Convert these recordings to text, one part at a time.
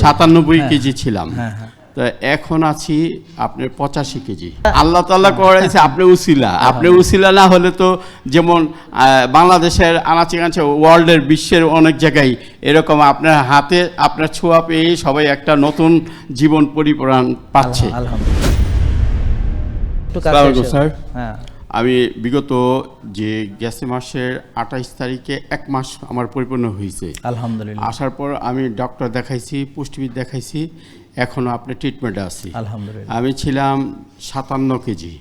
সাতানব্বই হ্যাঁ। কেজি ছিলাম। হ্যাঁ হ্যাঁ। তো এখন আছি আপনার পঁচাশি কেজি। আল্লাহ তাল্লাহ করেছে আপনি উসিলা। আপনি উসিলা না হলে তো যেমন বাংলাদেশের আনাচে কাছে ওয়ার্ল্ডের বিশ্বের অনেক জায়গায় এরকম আপনার হাতে আপনার ছোঁয়া পেয়ে সবাই একটা নতুন জীবন পরিপূরণ পাচ্ছে। স্যার। হ্যাঁ। আমি বিগত যে গেছে মাসের আঠাইশ তারিখে এক মাস আমার পরিপূর্ণ হয়েছে। আলহামদুলিল্লাহ। আসার পর আমি ডক্টর দেখাইছি পুষ্টিবিদ দেখাইছি এখনও আপনি ট্রিটমেন্টে আছি। আলহামদুলিল্লাহ। আমি ছিলাম সাতান্ন কেজি।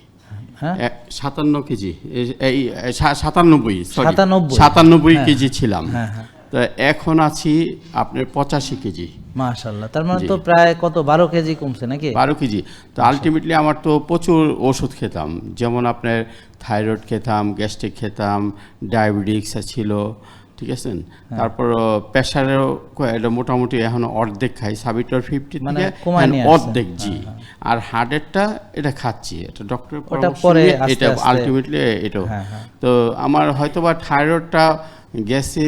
হ্যাঁ? সাতান্ন কেজি। এই- সাতানব্বই সাতানব্বই। সাতানব্বই হ্যাঁ। কেজি ছিলাম। হ্যাঁ। তো এখন আছি আপনার পঁচাশি কেজি। মাশাল্লাহ তার মানে তো প্রায় কত বারো কেজি কমছে নাকি? বারো কেজি। তো আলটিমেটলি আমার তো প্রচুর ওষুধ খেতাম। যেমন আপনার থাইরয়েড খেতাম গ্যাস্ট্রিক খেতাম ডায়াবেটিক্স ছিল ঠিক আছে? হ্যাঁ। তারপর প্রেশারেও এটা মোটামুটি এখন অর্ধেক খাই। সাবিটর ফিফটি মানে আসছেন। অর্ধেক জি। আর হার্টেরটা এটা খাচ্ছি। এটা ডক্টরের পরামর্শ পরে এটা আলটিমেটলি এটাও। হ্যাঁ, হ্যাঁ। তো আমার হয়তো বা থাইরয়েডটা গেছে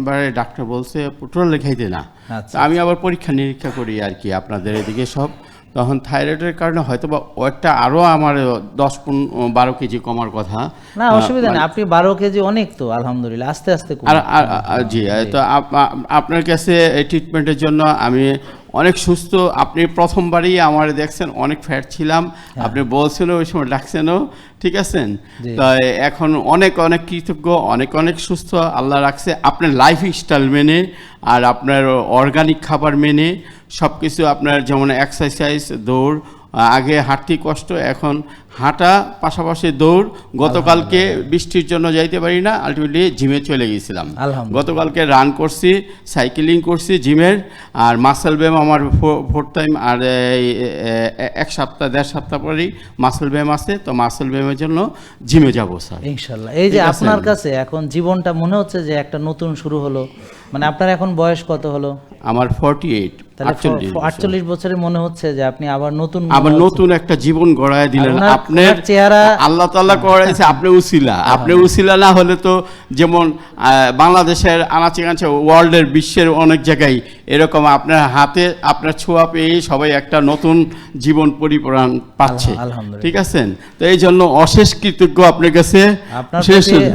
বারে ডাক্তার বলছে টোটালি খাইতে না। আচ্ছা, আমি আবার পরীক্ষা নিরীক্ষা করি আর কি আপনাদের এদিকে সব। তখন থাইরয়েডের কারণে হয়তো বা ওয়েটটা আরও আমার দশ বারো কেজি কমার কথা। না অসুবিধা নেই আপনি বারো কেজি অনেক তো আলহামদুলিল্লাহ আস্তে আস্তে জি তো আপ- আপ- আপনার কাছে এই ট্রিটমেন্টের জন্য আমি অনেক সুস্থ। আপনি প্রথমবারই আমার দেখছেন অনেক ফ্যাট ছিলাম। আপনি বলছেন ওই সময় ডাকছেনও ঠিক আছেন তাই তো এখন অনেক অনেক কৃতজ্ঞ অনেক অনেক সুস্থ আল্লাহ রাখছে। আপনার লাইফ স্টাইল মেনে আর আপনার অর্গানিক খাবার মেনে সব কিছু আপনার যেমন এক্সারসাইজ দৌড় আগে হাঁটতে কষ্ট এখন হাঁটা পাশাপাশি দৌড়। গতকালকে বৃষ্টির জন্য যাইতে পারি না আলটিমেটলি জিমে চলে গেছিলাম। আলহামদুলিল্লাহ। গতকালকে রান করছি সাইকেলিং করছি জিমের আর মাসেল ব্যায়াম আমার ফোর টাইম আর এক সপ্তাহ দেড় সপ্তাহ পরেই মাসেল ব্যায়াম আছে তো মাসেল ব্যায়ামের জন্য জিমে যাব স্যার। ইনশাল্লাহ। এই যে আপনার কাছে এখন জীবনটা মনে হচ্ছে যে একটা নতুন শুরু হলো। মানে আপনার এখন বয়স কত হলো? আমার ফর্টি এইট আটচল্লিশ বছরে মনে হচ্ছে যে আপনি আবার নতুন আবার নতুন একটা জীবন গড়ায় দিলেন। আপনার চেহারা- আল্লাহ তাল্লাহ করেছে আপনি উসিলা। আপনি উসিলা না হলে তো যেমন বাংলাদেশের আনাচে কাছে ওয়ার্ল্ডের বিশ্বের অনেক জায়গায় এরকম আপনার হাতে আপনার ছোঁয়া পেয়ে সবাই একটা নতুন জীবন পরিপূরণ পাচ্ছে। ঠিক আছে? তো এই জন্য অশেষ কৃতজ্ঞ আপনার কাছে।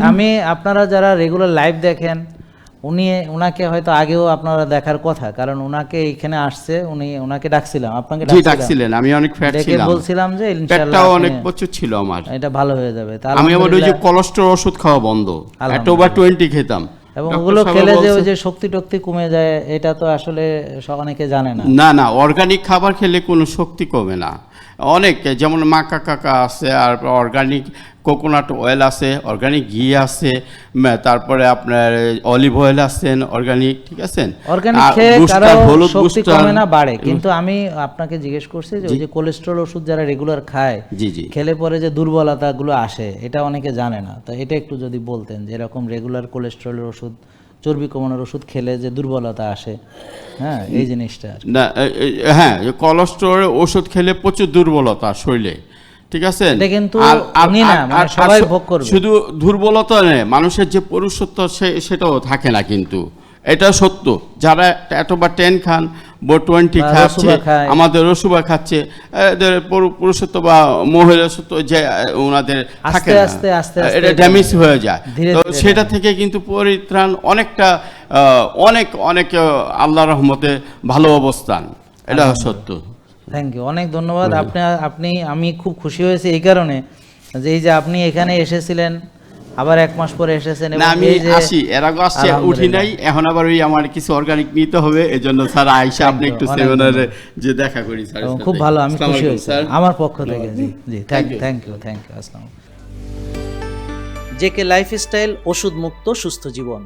আমি আপনারা যারা রেগুলার লাইভ দেখেন উনি ওনাকে হয়তো আগেও আপনারা দেখার কথা কারণ ওনাকে এখানে আসছে উনি ওনাকে ডাকছিলাম আপনাকে ডাকছিলেন আমি অনেক ফ্যাট ছিলাম। বলছিলাম যে ইনশাআল্লাহ অনেক প্রচুর ছিল আমার। এটা ভালো হয়ে যাবে। আমি আবার ওই যে। কোলেস্ট্রল ওষুধ খাওয়া বন্ধ। একটা ওভার টোয়েন্টি খেতাম। এবং ওগুলো খেলে যে ওই যে শক্তি টক্তি কমে যায় এটা তো আসলে স- অনেকে জানে না। না না অর্গানিক খাবার খেলে কোনো শক্তি কমে না। অনেক যেমন মাকা কাকা আছে আর অর্গানিক কোকোনাট অয়েল আছে অর্গানিক ঘি আছে তারপরে আপনার অলিভ অয়েল আছেন অর্গানিক ঠিক আছে? কমে না বাড়ে। কিন্তু আমি আপনাকে জিজ্ঞেস করছি যে ওই যে কোলেস্ট্রল ওষুধ যারা রেগুলার খায় জি জি। খেলে পরে যে দুর্বলতাগুলো আসে এটা অনেকে জানে না। তো এটা একটু যদি বলতেন যে এরকম রেগুলার কোলেস্ট্রলের ওষুধ চর্বি কমানোর ওষুধ খেলে যে দুর্বলতা আসে হ্যাঁ এই জিনিসটা না হ্যাঁ কোলেস্ট্রল ওষুধ খেলে প্রচুর দুর্বলতা শরীরে ঠিক আছে? কিন্তু মানে সবাই ভোগ করবে। শুধু দুর্বলতা নেই মানুষের যে পুরুষত্ব সে- সেটাও থাকে না কিন্তু। এটা সত্য। যারা এত বা টেন খান বো টোয়েন্টি খাচ্ছে আমাদের রসুবা খাচ্ছে। এদের পুরুষত্ব বা মহিলাত্ব যে ওনাদের থাকে এটা ড্যামেজ হয়ে যায়। তো সেটা থেকে কিন্তু পরিত্রাণ অনেকটা অনেক অনেক আল্লাহ রহমতে ভালো অবস্থান। এটা সত্য। থ্যাংক ইউ অনেক ধন্যবাদ। আপনি আপনি আমি খুব খুশি হয়েছি এই কারণে যে এই যে আপনি এখানে এসেছিলেন আবার এক মাস পরে এসেছেন না আমি আসি। এর আগে আসছি উঠি নাই। এখন আবার ওই আমার কিছু অর্গানিক নিতে হবে এজন্য স্যার আইসা আপনি একটু সেমিনারে যে দেখা করি স্যার খুব ভালো আমি খুশি হয়েছি। স্যার। আমার পক্ষ থেকে জি জি thank you thank you thank you আসসালাম জেকে লাইফস্টাইল ওষুধ মুক্ত সুস্থ জীবন।